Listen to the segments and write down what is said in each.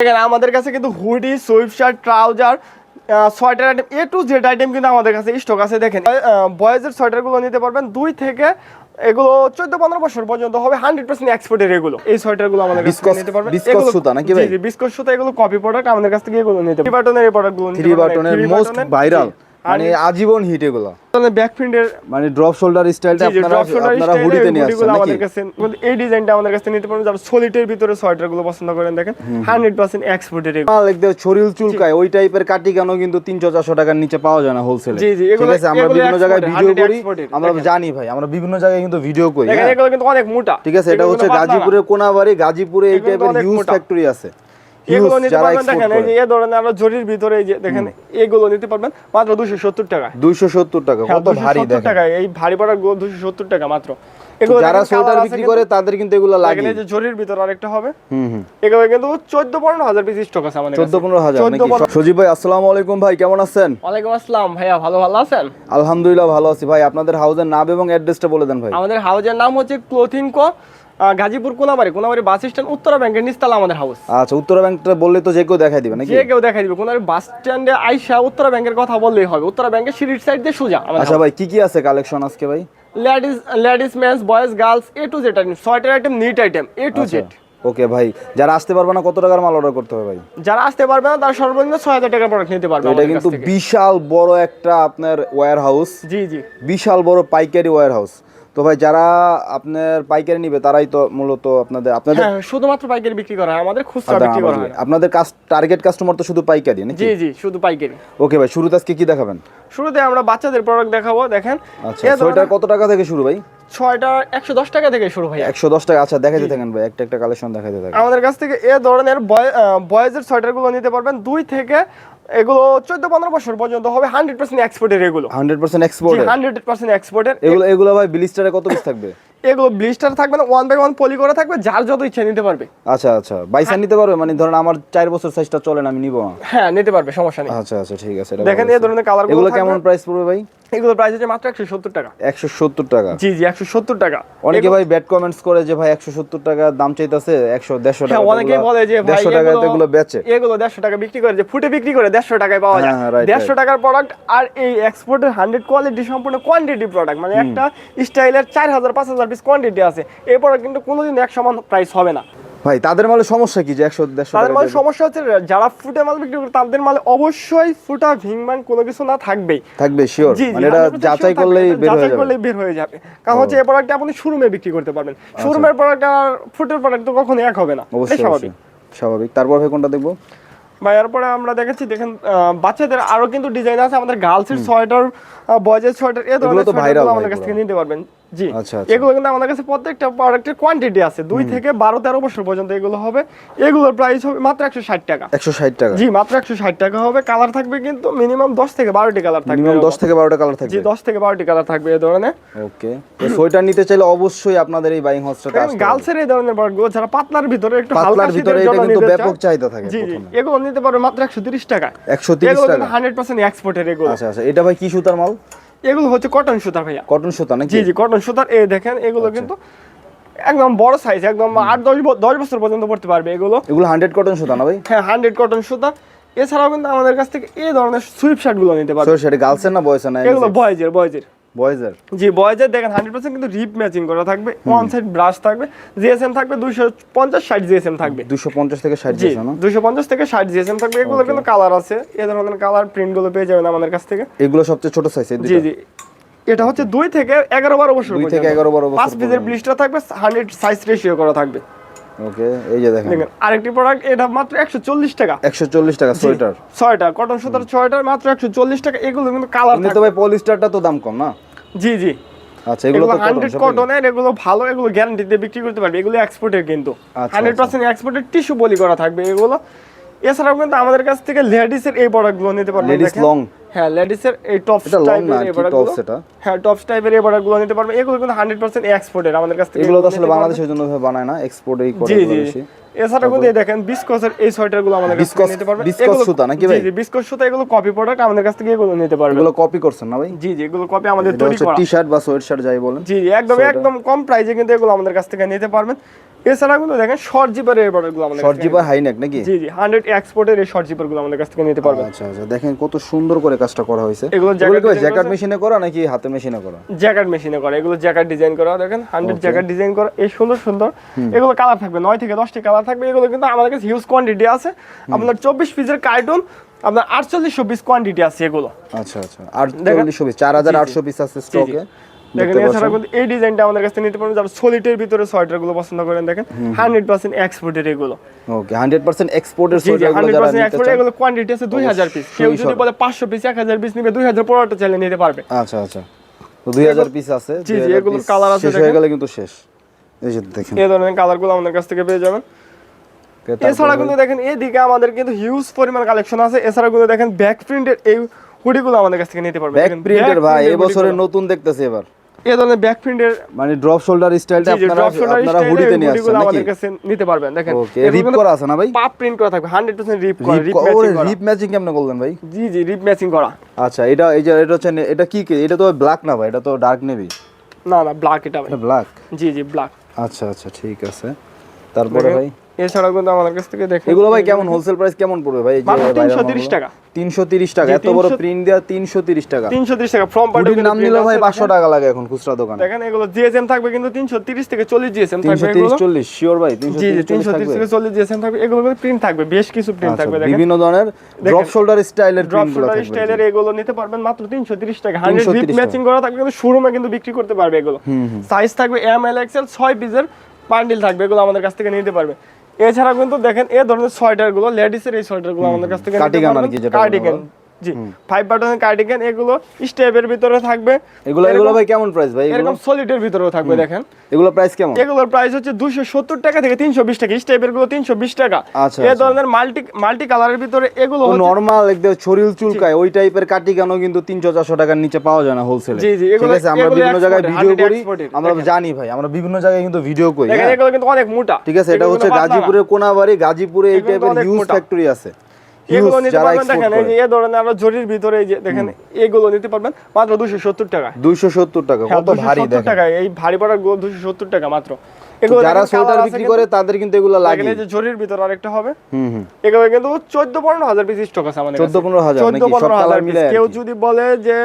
দেখেন আমাদের কাছে কিন্তু hoodie sweatshirt trouser sweater item A to Z item কিন্তু আমাদের কাছে স্টক আছে দেখেন। বয়েজের সোয়েটারগুলো নিতে পারবেন দুই থেকে এগুলো চোদ্দ পনেরো বছর পর্যন্ত হবে হান্ড্রেড পার্সেন্ট এক্সপোর্টের এগুলো। এই সোয়েটারগুলো আমাদের কাছে নিতে পারবেন। সুতা নাকি ভাই? বিস্কট সুতা এগুলো কপি প্রোডাক্ট আমাদের কাছ থেকে এগুলো নিতে থ্রি বাটনের এই প্রোডাক্টগুলো থ্রি বাটনের মোস্ট ভাইরাল মানে আজীবন হিট এগুলো। ব্যাক প্রিন্টের মানে ড্রপ শোল্ডার স্টাইলটা আপনারা আপনারা হুডিতে নিয়ে আসছেন নাকি? আমাদের কাছে এই ডিজাইনটা আমাদের কাছে নিতে পারবেন যারা সলিটের ভিতরে সোয়েটারগুলো পছন্দ করেন দেখেন হান্ড্রেড পার্সেন্ট এক্সপোর্টের মাল একদম শরীর চুলকায় ওই টাইপের কাটি কেন কিন্তু তিনশো চারশো টাকার নিচে পাওয়া যায় না হোলসেলে জি, জি, এগুলো- আছে আমরা বিভিন্ন জায়গায় ভিডিও করি আমরা জানি ভাই আমরা বিভিন্ন জায়গায় কিন্তু ভিডিও করি হ্যাঁ? এগুলো কিন্তু অনেক মোটা। ঠিক আছে এটা হচ্ছে গাজীপুরের কোনাবাড়ি গাজীপুরে এই টাইপের হিউজ ফ্যাক্টরি আছে। এগুলো নিতে পারবেন দেখেন এই যে করে। এ ধরনের আরও জরির ভিতরে এই যে দেখেন এগুলো নিতে পারবেন মাত্র দুশো সত্তর টাকা দুইশো সত্তর টাকা হ্যাঁ কত ভারী দেখেন। টাকা এই ভারী প্রোডাক্টগুলো দুশো টাকা মাত্র। এগুলো যারা সোয়েটার বিক্রি করে তাদের কিন্তু এগুলো লাগে এই যে জরির ভিতরে আরেকটা হবে। হুম হুম। এগুলো কিন্তু চোদ্দ পনেরো হাজার পিস স্টক আছে আমাদের চোদ্দ পনেরো হাজার 14 নাকি সজীব ভাই আসসালামু আলাইকুম ভাই কেমন আছেন? ওয়ালাইকুম আসসালাম ভাইয়া ভালো ভালো আছেন? আলহামদুলিল্লাহ ভালো আছি ভাই আপনাদের হাউসের নাম এবং অ্যাড্রেসটা বলে দেন ভাই। আমাদের হাউজের নাম হচ্ছে clothing co Gazipur Konabari Konabari bus stand Uttara ব্যাংকের নিচতলা আমাদের হাউস আচ্ছা উত্তরা ব্যাংকটা বললে তো যে কেউ দেখাই দিবে নাকি? যে কেউ দেখাই দিবে। কোনাবাড়ি বাস স্ট্যান্ডে আইসা উত্তরা ব্যাংকের কথা বললেই হবে। উত্তরা ব্যাংকের সিঁড়ির সাইড দিয়ে সোজা আচ্ছা ভাই কি কি আছে কালেকশন আজকে ভাই? Ladies ladies mens boys girls A to Z item sweater item knit item A to. Z okay ভাই যারা আসতে পারবে না কত টাকার মাল অর্ডার করতে হবে ভাই? যারা আসতে পারবে না তারা সর্বনিম্ন ছয় হাজার টাকার প্রোডাক্ট নিতে পারবে এটা কিন্তু বিশাল বড় একটা আপনার ওয়্যার হাউস জি জি। বিশাল বড় পাইকারি ওয়্যার হাউস তো ভাই যারা আপনার পাইকারি নিবে তারাই তো মূলত আপনাদের আপনাদের হ্যাঁ শুধুমাত্র পাইকারি বিক্রি করা হয় আমাদের খুচরা আচ্ছা, বিক্রি করা হয়। আপনাদের কাস্ট টার্গেট কাস্টমার তো শুধু পাইকারি নাকি? জি জি শুধু পাইকারি। ওকে ভাই শুরুতে আজকে কি দেখাবেন? শুরুতে আমরা বাচ্চাদের প্রোডাক্ট দেখাবো দেখেন। আচ্ছা সোয়েটার কত টাকা থেকে শুরু ভাই? ছয়টা একশো দশ টাকা থেকে শুরু ভাই। একশো দশ টাকা আচ্ছা দেখাতে থাকেন ভাই একটা একটা কালেকশন দেখাতে থাকেন। আমাদের কাছ থেকে এ ধরনের বয়েজের সোয়েটারগুলো নিতে পারবেন। দুই থেকে এগুলো চোদ্দ পনেরো বছর পর্যন্ত হবে হান্ড্রেড পার্সেন্ট এক্সপোর্টের এগুলো। Hundred percent export hundred percent এক্সপোর্টের এগুলো এগুলো ভাই বিলিস্টারে কত পিস থাকবে? এগুলো ব্লিস্টার থাকবে না ওয়ান বাই ওয়ান পলি করা থাকবে যার যত ইচ্ছে নিতে পারবে। আচ্ছা আচ্ছা। বাইসা নিতে পারবে? মানে ধরেন আমার চার বছর সাইজটা চলে না আমি নিব হ্যাঁ নিতে পারবে সমস্যা নেই। আচ্ছা আচ্ছা ঠিক আছে দেখেন এই ধরনের কালার এগুলো কেমন প্রাইস পড়বে ভাই? এগুলো প্রাইস হচ্ছে মাত্র একশো সত্তর টাকা। একশো সত্তর টাকা। জি জি একশো সত্তর টাকা। অনেকে ভাই ব্যাড কমেন্টস করে যে ভাই একশো সত্তর টাকা দাম চাইতেছে একশো দেড়শো হ্যাঁ টাকা অনেকেই বলে যে দেড়শো টাকায় তো এগুলো বেচে। এগুলো দেড়শো টাকা বিক্রি করে যে ফুটে বিক্রি করে দেড়শো টাকায় পাওয়া যায়। হ্যাঁ, হ্যাঁ, দেড়শো টাকার প্রোডাক্ট আর এই এক্সপোর্টের হান্ড্রেড কোয়ালিটি সম্পূর্ণ কোয়ান্টিটি প্রোডাক্ট মানে একটা স্টাইলের চার হাজার পাঁচ হাজার পিস কোয়ান্টিটি আছে। এই প্রোডাক্ট কিন্তু কোনোদিন এক সমান প্রাইস হবে না। ভাই তাদের মালে সমস্যা কি যে একশো দেড়শো তাদের মালে সমস্যা হচ্ছে যারা ফুটে মাল বিক্রি করে তাদের মালে অবশ্যই ফুটা ভিংমান কোনো কিছু না থাকবেই। থাকবে শিওর মানে এটা যাচাই করলেই বের হয়ে যাবে। করলেই বের হয়ে যাবে। কারণ হচ্ছে এই প্রোডাক্ট আপনি শোরুমে বিক্রি করতে পারবেন। আচ্ছা। শোরুমের প্রোডাক্ট আর ফুটের প্রোডাক্ট তো কখনো এক হবে না। অবশ্যই স্বাভাবিক। স্বাভাবিক। তারপর ভাই কোনটা দেখব? বা এরপরে আমরা দেখেছি দেখেন বাচ্চাদের আরও কিন্তু ডিজাইন আছে। আমাদের গার্লসের সোয়েটার বয়েজের সোয়েটার এ ধরনের সোয়েটারগুলো আমাদের কাছ থেকে নিতে পারবেন। জি। আচ্ছা, আচ্ছা। এগুলো কিন্তু আমাদের কাছে প্রত্যেকটা প্রোডাক্টের কোয়ান্টিটি আছে। দুই থেকে বারো তেরো বছর পর্যন্ত এগুলো হবে। এগুলোর প্রাইস হবে মাত্র একশো ষাট টাকা। একশো ষাট টাকা। জি মাত্র একশো ষাট টাকা হবে। কালার থাকবে কিন্তু মিনিমাম দশ থেকে বারোটি কালার থাকবে দশ থেকে বারোটা কালার জি থাকবে। দশ থেকে বারোটি কালার থাকবে ধরনের। ওকে তো সোয়েটার নিতে চাইলে অবশ্যই আপনাদের এই বাইং হাউসটাতে আসতে গার্লসের এই ধরনের প্রোডাক্টগুলো যারা পাতলার ভিতরে একটু হালকা ভিতরে এটা কিন্তু ব্যাপক চাহিদা থাকে জি এগুলো নিতে পারবে মাত্র একশো তিরিশ টাকা। একশো তিরিশ টাকা। হান্ড্রেড পার্সেন্ট এক্সপোর্টের এগুলো। আচ্ছা আচ্ছা। এটা ভাই কি সুতার মাল? এগুলো হচ্ছে কটন সুতার ভাইয়া। কটন সুতা নাকি? জি জি কটন সুতার এই দেখেন এগুলো আচ্ছা। কিন্তু একদম বড় সাইজ একদম আট দশ দশ বছর পর্যন্ত পড়তে পারবে এগুলো। এগুলো হান্ড্রেড কটন সুতা না ভাই? হ্যাঁ হান্ড্রেড কটন সুতা। এছাড়াও কিন্তু আমাদের কাছ থেকে এই ধরনের সুইপ শার্টগুলো নিতে পারবে। শার্ট গার্লস গার্লসের না বয়সের না? এগুলো বয়েজের বয়েজের বয়েজের জি বয়েজের দেখেন হান্ড্রেড পার্সেন্ট কিন্তু রিপ ম্যাচিং করা থাকবে ওয়ান সাইড ব্রাশ থাকবে জিএসএম থাকবে দুইশো পঞ্চাশ ষাট জিএসএম থাকবে। দুশো পঞ্চাশ থেকে ষাট জি দুইশো পঞ্চাশ থেকে ষাট জিএসএম থাকবে এগুলো কিন্তু কালার আছে এ ধরনের কালার প্রিন্টগুলো পেয়ে যাবেন আমাদের কাছ থেকে। এগুলো সবচেয়ে ছোট সাইজ জি জি। এটা হচ্ছে দুই থেকে এগারো বারো বছর দুই থেকে। 11 বারো বছর পাঁচ পিসের ব্লিস্টার থাকবে হান্ড্রেড সাইজ রেশিও করা থাকবে। ওকে এই যে দেখেন। দেখেন আরেকটি প্রোডাক্ট এটা মাত্র একশো চল্লিশ টাকা। একশো চল্লিশ টাকা সোয়েটার। কটন সুতার ছয়টার মাত্র একশো চল্লিশ টাকা এগুলো কিন্তু কালার কিন্তু তো ভাই পলিস্টারটা তো দাম কম না? জি জি। আচ্ছা এগুলো তো হান্ড্রেড কটন। কটনের এগুলো ভালো এগুলো গ্যারান্টি দিয়ে বিক্রি করতে পারবে। এগুলো এক্সপোর্টের কিন্তু। হান্ড্রেড পার্সেন্ট এক্সপোর্টের টিস্যু বলি করা থাকবে এগুলো। এছাড়াও কিন্তু আমাদের কাছ থেকে লেডিসের এই প্রোডাক্টগুলো নিতে পারবেন লেডিস লং হ্যাঁ লেডিসের এই না, টাইপের এই প্রোডাক্টগুলো? হ্যাঁ টপস টাইপের এই প্রোডাক্টগুলো নিতে পারবে এগুলো কিন্তু হান্ড্রেড পার্সেন্ট এক্সপোর্টের আমাদের কাছ থেকে এগুলো তো আসলে বাংলাদেশের জন্য ভাবে বানায় না এক্সপোর্টেই করে বেশি। এছাড়া কিন্তু দেখেন বিস্কসের এই সোয়েটারগুলো আমাদের কাছে নিতে পারবেন বিস্কস সুতা নাকি ভাই? জি বিস্কস সুতা এগুলো কপি প্রোডাক্ট আমাদের কাছ থেকে এগুলো নিতে পারবেন এগুলো কপি করছেন না ভাই? জি জি এগুলো কপি আমাদের তৈরি করা। টি শার্ট বা সোয়েট শার্ট যাই বলেন। জি জি একদম একদম কম প্রাইসে কিন্তু এগুলো আমাদের কাছ থেকে নিতে পারবেন। দেখেন শর্ট জিপারের প্রোডাক্টগুলো আমাদের শর্ট জিপার হাই নেক নাকি? জি জি হান্ড্রেড এক্সপোর্টের এই শর্ট জিপারগুলো আমাদের কাছ থেকে নিতে পারবেন। আচ্ছা আচ্ছা দেখেন কত সুন্দর করে কাজটা করা হয়েছে। এগুলো জ্যাকেট মেশিনে করা নাকি হাতে মেশিনে করা? জ্যাকেট মেশিনে করা এগুলো জ্যাকেট ডিজাইন করা দেখেন হান্ড্রেড Okay. জ্যাকেট ডিজাইন করা এই সুন্দর সুন্দর। এগুলো কালার থাকবে নয় থেকে দশটি কালার থাকবে এগুলো কিন্তু আমাদের কাছে হিউজ কোয়ান্টিটি আছে। আপনার চব্বিশ পিসের কার্টুন আপনার আটচল্লিশশো পিস কোয়ান্টিটি আছে এগুলো। আচ্ছা আচ্ছা আর চল্লিশশো পিস চার হাজার আটশো পিস আছে স্টকে দেখেন এছাড়া কিন্তু এই ডিজাইনটা আমাদের কাছে নিতে পারবেন যারা সলিটের ভিতরে সোয়েটারগুলো পছন্দ করেন দেখেন হান্ড্রেড পার্সেন্ট এক্সপোর্টের এগুলো। ওকে হান্ড্রেড পার্সেন্ট এক্সপোর্টের যারা নিতে চান। এগুলো কোয়ান্টিটি আছে দুই হাজার পিস কেউ যদি বলে পাঁচশো পিস এক হাজার পিস নিবে চাইলে নিতে পারবে। আচ্ছা আচ্ছা। তো পিস আছে জি, জি, 2000 piece colour আছে শেষ হয়ে গেলে কিন্তু শেষ। এই যে দেখেন। এই ধরনের কালার আমাদের কাছ থেকে পেয়ে যাবেন। এছাড়া কিন্তু দেখেন এদিকে আমাদের কিন্তু হিউজ পরিমাণ কালেকশন আছে। এছাড়া কিন্তু দেখেন ব্যাক প্রিন্টের এই হুডিগুলো আমাদের কাছ থেকে নিতে পারবেন। ব্যাক প্রিন্টের ভাই এবছরের নতুন দেখতেছি এবার। এই ধরনের ব্যাক প্রিন্টের মানে ড্রপ শোল্ডার স্টাইলটা আপনারা আপনারা হুডিতে নিয়ে আসছেন নাকি? আমাদের কাছে নিতে পারবেন। দেখেন ওকে রিপ করা আছে না ভাই? পাপ প্রিন্ট করা থাকবে 100% রিপ করা রিপ ম্যাচিং করা রিপ ম্যাচিং কেমনে করলেন ভাই? জি জি রিপ ম্যাচিং করা। আচ্ছা এটা এই যে এটা হচ্ছে এটা কি কি? এটা তো ব্ল্যাক না ভাই এটা তো ডার্ক নেভি না না ব্ল্যাক এটা ভাই। ব্ল্যাক জি জি ব্ল্যাক আচ্ছা আচ্ছা ঠিক আছে। তারপরে ভাই? এছাড়াও কিন্তু আমাদের কাছ থেকে দেখেন এগুলো ভাই কেমন? হোলসেল প্রাইস কেমন পড়বে ভাই? এই যে মাত্র viral 330 টাকা। 330 টাকা। এত বড় 300 প্রিন্ট দেয়া 330 টাকা। 330 টাকা। ফ্রম হুডির নাম নিলে ভাই 500 টাকা লাগে এখন খুচরা দোকানে। দেখেন এগুলো জিএসএম থাকবে কিন্তু 330 থেকে 40 জিএসএম থাকবে 330 এগুলো। 40 শিওর ভাই জি জি 330 330 থেকে 40 জিএসএম থাকবে। এগুলো প্রিন্ট থাকবে বেশ কিছু প্রিন্ট আচ্ছা, থাকবে দেখেন। বিভিন্ন ধরনের ড্রপ শোল্ডার স্টাইলের ড্রপ শোল্ডার স্টাইলের এগুলো নিতে পারবেন মাত্র 330 টাকা। 100 330 টাকা। ম্যাচিং করা থাকবে কিন্তু শোরুমে কিন্তু বিক্রি করতে পারবে এগুলো। সাইজ থাকবে এম এল এক্সেল 6 পিসের বান্ডিল থাকবে এগুলো আমাদের কাছ থেকে নিতে পারবে। এছাড়া কিন্তু দেখেন এই ধরনের সোয়েটারগুলো লেডিসের এই সোয়েটারগুলো আমাদের কাছ থেকে কার্ডিগান আর কি যেটা কার্ডিগান। জি ফাইভ বাটনের কার্ডিগান এগুলো স্টেপের ভিতরে থাকবে। এগুলো এগুলো ভাই কেমন প্রাইস ভাই? এরকম সলিডের ভিতরেও থাকবে দেখেন। এগুলো প্রাইস কেমন? এগুলোর প্রাইস হচ্ছে দুশো সত্তর টাকা থেকে তিনশো বিশ টাকা। স্টেপেরগুলো তিনশো বিশ টাকা। আচ্ছা, এই আচ্ছা। ধরনের মাল্টি মাল্টি কালারের ভিতরে এগুলো হচ্ছে- নরমাল একদম চুলকায় ওই টাইপের কেন কিন্তু তিনশো চারশো টাকার নিচে পাওয়া যায় না হোলসেলে জি, জি, ঠিক এগুলো- আছে আমরা বিভিন্ন জায়গায় ভিডিও করি আমরা জানি ভাই আমরা বিভিন্ন জায়গায় কিন্তু ভিডিও করি দেখেন হ্যাঁ? এগুলো কিন্তু অনেক মোটা। ঠিক আছে এটা হচ্ছে গাজীপুরের কোনাবাড়ি গাজীপুরে এই টাইপের হিউজ ফ্যাক্টরি আছে। এগুলো নিতে পারবেন দেখেন এই যে করে। এ ধরনের আমরা জরির ভিতরে এই যে দেখেন এগুলো নিতে পারবেন মাত্র দুশো সত্তর টাকা দুইশো সত্তর টাকা হ্যাঁ, কত ভারী দেখেন। টাকা এই ভারী পড়া গুলো দুশো টাকা মাত্র। এগুলো যারা সোয়েটার বিক্রি করে তাদের কিন্তু এগুলো লাগে এই যে জরির ভিতরে আরেকটা হবে। হুম হুম। এগুলো কিন্তু চোদ্দ পনেরো হাজার পিস স্টক আছে আমাদের 14 হাজার চোদ্দ নাকি? সব হাজার মিলে কেউ যদি বলে যে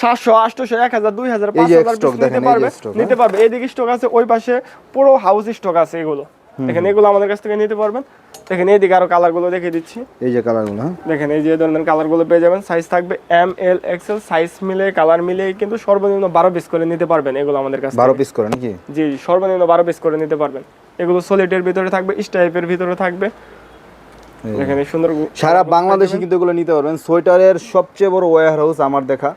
সাতশো আটশো এক হাজার দুই হাজার এই পাঁচ হাজার নিতে পারবে নিতে পারবে। এইদিকে স্টক আছে ওই পাশে পুরো হাউস স্টক আছে এগুলো। দেখেন এগুলো আমাদের কাছ থেকে নিতে পারবেন। দেখেন এইদিকে আরও কালারগুলো দেখিয়ে দিচ্ছি। এই যে কালারগুলো হ্যাঁ? দেখেন এই যে ধরনের কালারগুলো পেয়ে যাবেন। সাইজ থাকবে এম এল এক্সেল সাইজ মিলে কালার মিলে কিন্তু সর্বনিম্ন বারো পিস করে নিতে পারবেন এগুলো আমাদের কাছে বারো পিস করে নাকি? জি সর্বনিম্ন বারো পিস করে নিতে পারবেন। এগুলো সলিডের ভিতরে থাকবে স্টাইপের ভিতরে থাকবে। এই সুন্দর সারা বাংলাদেশে কিন্তু এগুলো নিতে পারবেন। সোয়েটারের সবচেয়ে বড় ওয়্যার হাউস আমার দেখা।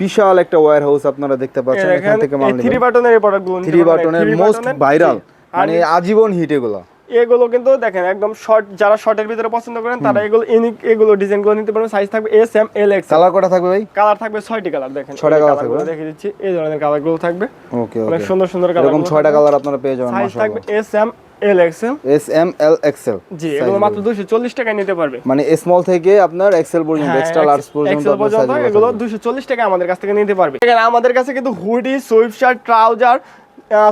বিশাল একটা ওয়্যার হাউস আপনারা দেখতে পাচ্ছেন এখান থেকে মাল থ্রি বাটনের এই প্রোডাক্টগুলো থ্রি বাটনের মোস্ট ভাইরাল মানে আজীবন হিট এগুলো। এগুলো কিন্তু দেখেন একদম শর্ট যারা শর্টের ভিতরে পছন্দ করেন তারা এগুলো ইউনিক এগুলো ডিজাইন করে নিতে পারবেন। সাইজ থাকবে S M L X colour কটা থাকবে ভাই? কালার থাকবে ছয়টি কালার দেখেন। ছয়টা এই colour colourগুলো থাকবে? দেখে দিচ্ছি। এই ধরনের কালারগুলো থাকবে। ওকে অনেক সুন্দর সুন্দর কালার এরকম ছয়টা কালার আপনারা পেয়ে যাবেন সাইজ থাকবে S M L XL S M L XL জি এগুলো মাত্র দুশো চল্লিশ টাকায় নিতে পারবে। মানে স্মল থেকে আপনার এক্সেল পর্যন্ত হ্যাঁ, এক্সট্রা লার্জ পর্যন্ত এক্সেল পর্যন্ত এগুলো থাকবে। দুশো চল্লিশ টাকা আমাদের কাছ থেকে নিতে পারবে। এখানে আমাদের কাছে কিন্তু hoodie sweatshirt trouser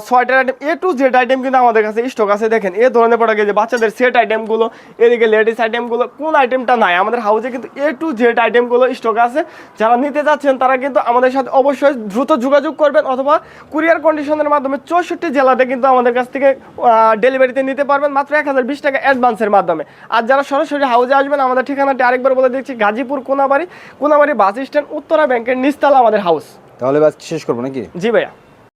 sweater item A to Z item কিন্তু আমাদের কাছে স্টক আছে। দেখেন এ ধরনের প্রোডাক্ট যে বাচ্চাদের সেট আইটেমগুলো এদিকে লেডিস আইটেমগুলো কোন আইটেমটা নাই? আমাদের হাউসে কিন্তু এ টু জেড আইটেমগুলো স্টক আছে। যারা নিতে যাচ্ছেন তারা কিন্তু আমাদের সাথে অবশ্যই দ্রুত যোগাযোগ করবেন অথবা কুরিয়ার কন্ডিশনের মাধ্যমে চৌষট্টি জেলাতে কিন্তু আমাদের কাছ থেকে ডেলিভারিতে নিতে পারবেন মাত্র এক হাজার বিশ টাকা অ্যাডভান্সের মাধ্যমে। আর যারা সরাসরি হাউসে আসবেন আমাদের ঠিকানাটি আরেকবার বলে দিচ্ছি গাজীপুর কোনাবাড়ি কোনাবাড়ি বাস স্ট্যান্ড উত্তরা ব্যাংকের নিচতলা আমাদের হাউস তাহলে শেষ করব নাকি? জি ভাইয়া।